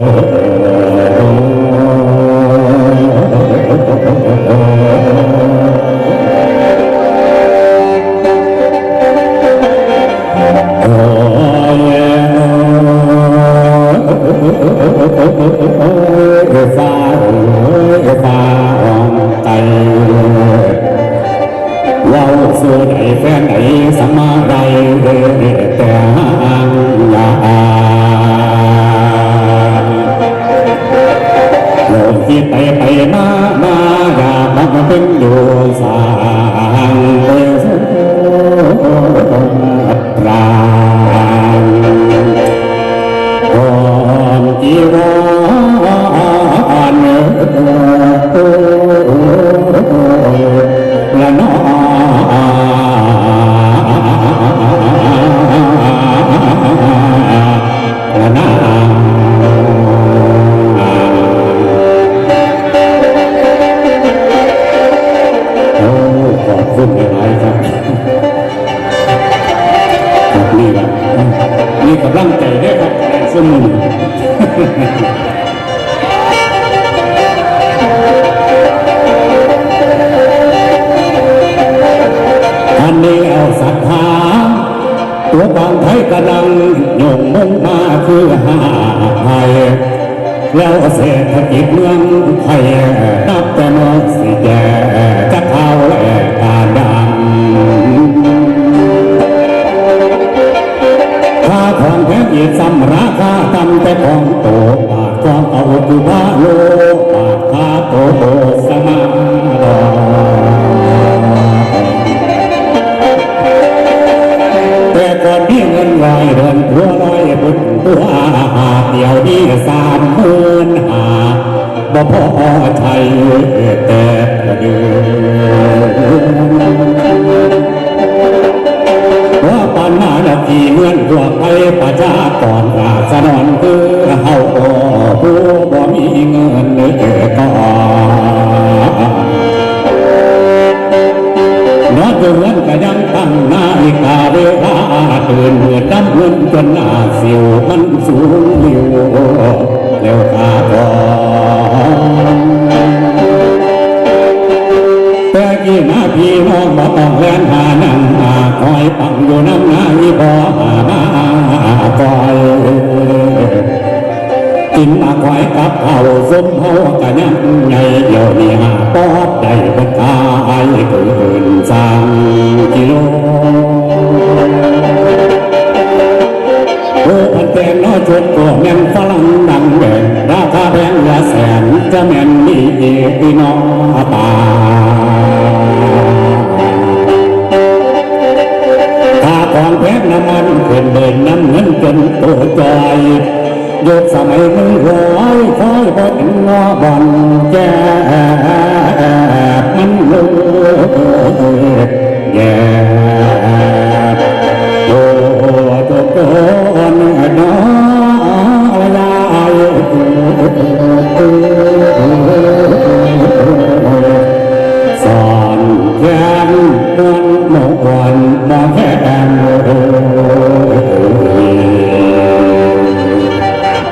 Oh, เป็นอยู่ นี่กำลังใจได้ครับสมุนอันนี้เอาศรัทธาตัวบางไทยกำลังโยงมงมาคือหาไทยแล้วเศรษฐกิจเมืองไทยนับแต่นอสิแก่จะเท่าและ สามหมื่นหาบ่พอใช้แต่เดือว่าปานนานาทีเมือนพวไปประชากรราษฎรคือเฮาผู้บ่มีเงินเลยก็นนอดเดือนก็ยังตั้งนาฬิกาเวลาตื่นเมื่อ ดำเงินจนหน้าสิวมันสูงลิวแล้วขาบอแต่กี่นาพี่น้องบ่ต้องแล่นหานั่งหาคอยปังอยู่น้ำนายบ่หามาคอยกินมาคอยกับเขาสมเฮากะยังไงเดี๋ยวนี้หาปอบได้บ่ตายเกินสามกิโล แพงน้ำมันขึ้นเดินน้ำเงินจนตัวจโยกสมัยมือร้อยคอยบนงอบอนแก่มันเลย หมอนมาแค่แอม